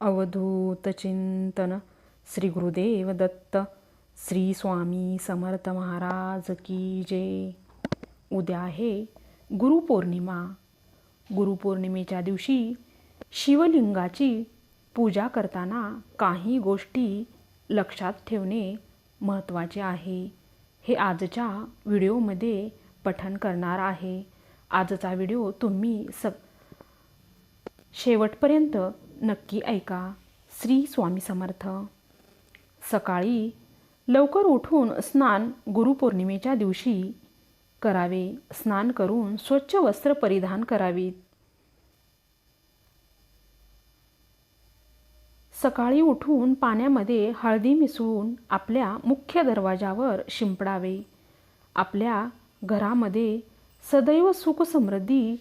अवधूत चिंतन श्री गुरुदेव दत्त श्री स्वामी समर्थ महाराज की जय. उद्या आहे गुरुपौर्णिमा. गुरुपौर्णिमेच्या दिवशी शिवलिंगाची पूजा करताना काही गोष्टी लक्षात ठेवणे महत्त्वाचे आहे. हे आजच्या व्हिडिओमध्ये पठण करणार आहे. आजचा व्हिडिओ तुम्ही स शेवटपर्यंत नक्की ऐका. श्री स्वामी समर्थ. सकाळी लवकर उठून स्नान गुरुपौर्णिमेच्या दिवशी करावे. स्नान करून स्वच्छ वस्त्र परिधान करावीत. सकाळी उठून पाण्यामध्ये हळदी मिसळून आपल्या मुख्य दरवाजावर शिंपडावे. आपल्या घरामध्ये सदैव सुख समृद्धी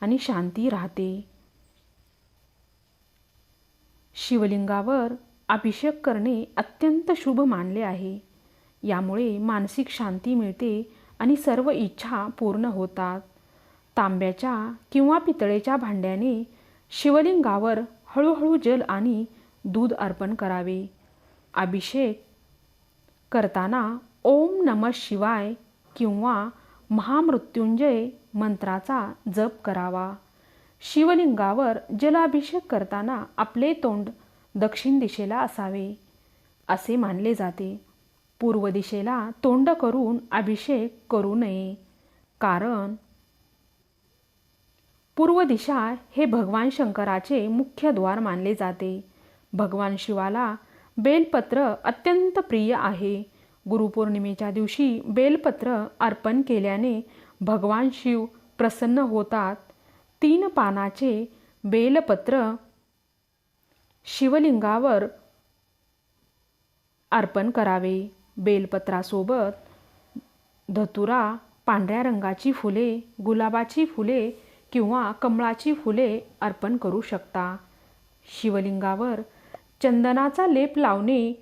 आणि शांती राहते. शिवलिंगावर अभिषेक करणे अत्यंत शुभ मानले आहे. यामुळे मानसिक शांती मिळते आणि सर्व इच्छा पूर्ण होतात. तांब्याच्या किंवा पितळेच्या भांड्याने शिवलिंगावर हळूहळू जल आणि दूध अर्पण करावे. अभिषेक करताना ओम नम शिवाय किंवा महामृत्युंजय मंत्राचा जप करावा. शिवलिंगावर जलाभिषेक करताना आपले तोंड दक्षिण दिशेला असावे असे मानले जाते. पूर्व दिशेला तोंड करून अभिषेक करू नये. कारण पूर्व दिशा हे भगवान शंकराचे मुख्य द्वार मानले जाते. भगवान शिवाला बेलपत्र अत्यंत प्रिय आहे. गुरुपौर्णिमेच्या दिवशी बेलपत्र अर्पण केल्याने भगवान शिव प्रसन्न होतात. तीन पानाचे बेलपत्र शिवलिंगावर अर्पण करावे. बेलपत्रासोबत धतुरा पांढऱ्या रंगाची फुले गुलाबाची फुले किंवा कमळाची फुले अर्पण करू शकता. शिवलिंगावर चंदनाचा लेप लावणे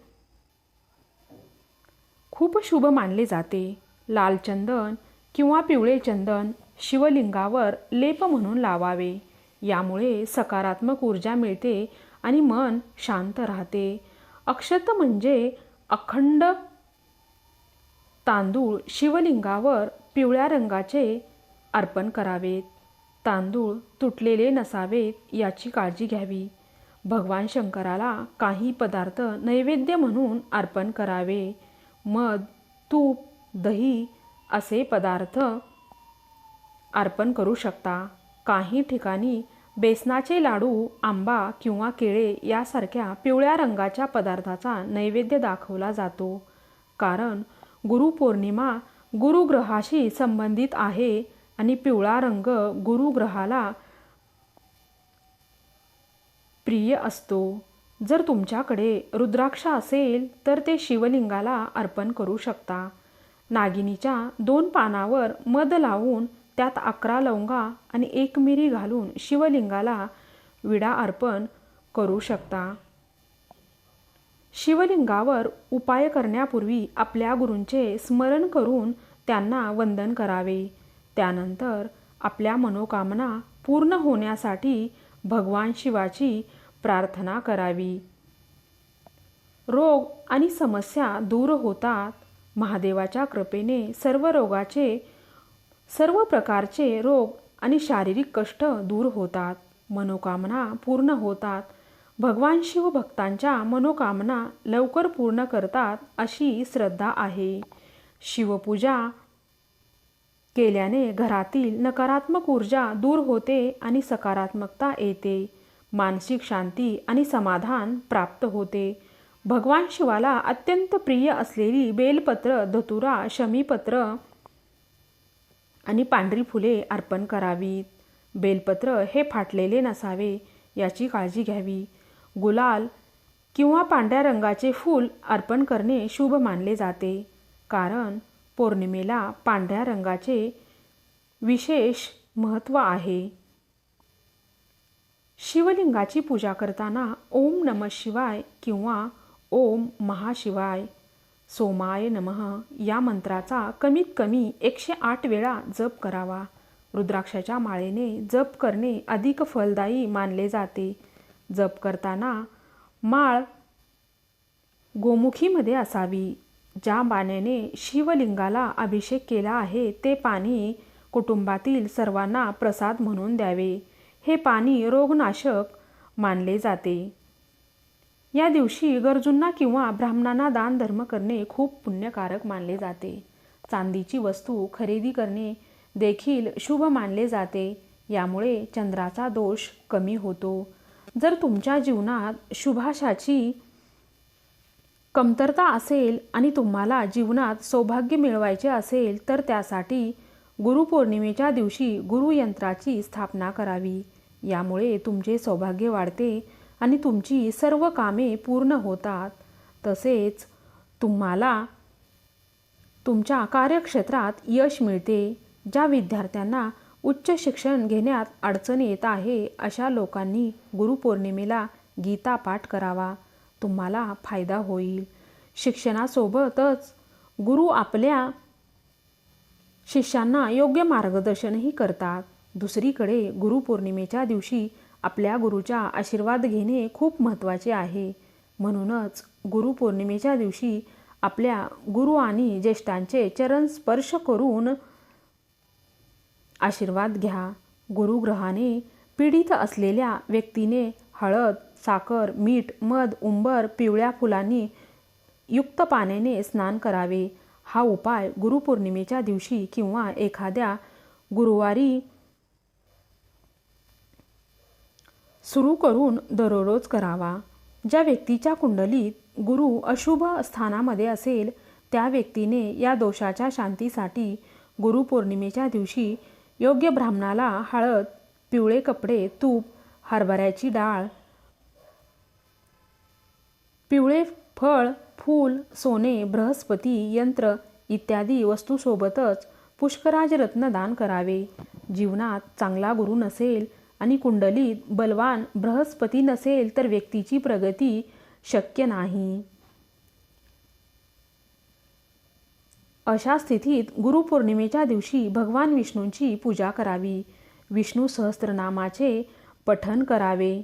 खूप शुभ मानले जाते. लाल चंदन किंवा पिवळे चंदन शिवलिंगावर लेप म्हणून लावावे. यामुळे सकारात्मक ऊर्जा मिळते आणि मन शांत राहते. अक्षत म्हणजे अखंड तांदूळ शिवलिंगावर पिवळ्या रंगाचे अर्पण करावेत. तांदूळ तुटलेले नसावेत याची काळजी घ्यावी. भगवान शंकराला काही पदार्थ नैवेद्य म्हणून अर्पण करावे. मध तूप दही असे पदार्थ अर्पण करू शकता. काही ठिकाणी बेसनाचे लाडू आंबा किंवा केळे यासारख्या पिवळ्या रंगाच्या पदार्थाचा नैवेद्य दाखवला जातो. कारण गुरुपौर्णिमा गुरुग्रहाशी संबंधित आहे आणि पिवळा रंग गुरुग्रहाला प्रिय असतो. जर तुमच्याकडे रुद्राक्ष असेल तर ते शिवलिंगाला अर्पण करू शकता. नागिनीच्या दोन पानावर मध लावून त्यात अकरा लवंगा आणि एक मिरी घालून शिवलिंगाला विडा अर्पण करू शकता. शिवलिंगावर उपाय करण्यापूर्वी आपल्या गुरूंचे स्मरण करून त्यांना वंदन करावे. त्यानंतर आपल्या मनोकामना पूर्ण होण्यासाठी भगवान शिवाची प्रार्थना करावी. रोग आणि समस्या दूर होतात. महादेवाच्या कृपेने सर्व रोगाचे सर्व प्रकारचे रोग आणि शारीरिक कष्ट दूर होतात मनोकामना पूर्ण होतात. भगवान शिव भक्तांच्या मनोकामना लवकर पूर्ण करतात अशी श्रद्धा आहे. शिवपूजा केल्याने घरातील नकारात्मक ऊर्जा दूर होते आणि सकारात्मकता येते. मानसिक शांती आणि समाधान प्राप्त होते. भगवान शिवाला अत्यंत प्रिय असलेली बेलपत्र धतुरा शमीपत्र आणि पांढरी फुले अर्पण करावीत. बेलपत्र हे फाटलेले नसावे याची काळजी घ्यावी. गुलाल किंवा पांढऱ्या रंगाचे फूल अर्पण करणे शुभ मानले जाते. कारण पौर्णिमेला पांढऱ्या रंगाचे विशेष महत्त्व आहे. शिवलिंगाची पूजा करताना ओम नम शिवाय किंवा ओम महाशिवाय सोमाय नमः. या मंत्राचा कमीत कमी एकशे आठ वेळा जप करावा. रुद्राक्षाच्या माळेने जप करणे अधिक फलदायी मानले जाते. जप करताना माळ गोमुखीमध्ये असावी. ज्या पाण्याने शिवलिंगाला अभिषेक केला आहे ते पाणी कुटुंबातील सर्वांना प्रसाद म्हणून द्यावे. हे पाणी रोगनाशक मानले जाते. या दिवशी गरजूंना किंवा ब्राह्मणांना दानधर्म करणे खूप पुण्यकारक मानले जाते. चांदीची वस्तू खरेदी करणे देखील शुभ मानले जाते. यामुळे चंद्राचा दोष कमी होतो. जर तुमच्या जीवनात शुभाशाची कमतरता असेल आणि तुम्हाला जीवनात सौभाग्य मिळवायचे असेल तर त्यासाठी गुरुपौर्णिमेच्या दिवशी गुरुयंत्राची स्थापना करावी. यामुळे तुमचे सौभाग्य वाढते आणि तुमची सर्व कामे पूर्ण होतात. तसेच तुम्हाला तुमच्या कार्यक्षेत्रात यश मिळते ज्या विद्यार्थ्यांना उच्च शिक्षण घेण्यात अडचण येत आहे अशा लोकांनी गुरुपौर्णिमेला गीता पाठ करावा. तुम्हाला फायदा होईल. शिक्षणासोबतच गुरु आपल्या शिष्यांना योग्य मार्गदर्शनही करतात. दुसरीकडे गुरुपौर्णिमेच्या दिवशी आपल्या गुरुचा आशीर्वाद घेणे खूप महत्त्वाचे आहे. म्हणूनच गुरुपौर्णिमेच्या दिवशी आपल्या गुरु आणि ज्येष्ठांचे चरण स्पर्श करून आशीर्वाद घ्या. गुरुग्रहाने पीडित असलेल्या व्यक्तीने हळद साखर मीठ मध उंबर पिवळ्या फुलांनी युक्त पाण्याने स्नान करावे. हा उपाय गुरुपौर्णिमेच्या दिवशी किंवा एखाद्या गुरुवारी सुरू करून दररोज करावा. ज्या व्यक्तीच्या कुंडलीत गुरु अशुभ स्थानामध्ये असेल त्या व्यक्तीने या दोषाच्या शांतीसाठी गुरुपौर्णिमेच्या दिवशी योग्य ब्राह्मणाला हळद पिवळे कपडे तूप हरभऱ्याची डाळ पिवळे फळ फूल सोने बृहस्पती यंत्र इत्यादी वस्तूसोबतच पुष्कराज रत्न दान करावे. जीवनात चांगला गुरु नसेल आणि कुंडलीत बलवान बृहस्पती नसेल तर व्यक्तीची प्रगती शक्य नाही. अशा स्थितीत गुरुपौर्णिमेच्या दिवशी भगवान विष्णूंची पूजा करावी. विष्णू सहस्त्रनामाचे पठन करावे.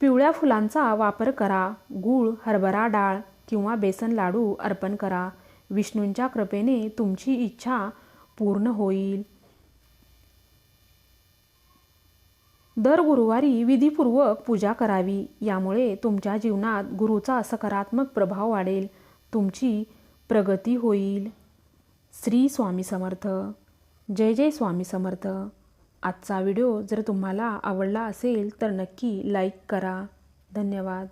पिवळ्या फुलांचा वापर करा. गूळ हरभरा डाळ किंवा बेसन लाडू अर्पण करा. विष्णूंच्या कृपेने तुमची इच्छा पूर्ण होईल. दर गुरुवारी विधीपूर्वक पूजा करावी. यामुळे तुमच्या जीवनात गुरुचा सकारात्मक प्रभाव वाढेल. तुमची प्रगती होईल. श्री स्वामी समर्थ. जय जय स्वामी समर्थ. आजचा व्हिडिओ जर तुम्हाला आवडला असेल तर नक्की लाईक करा. धन्यवाद.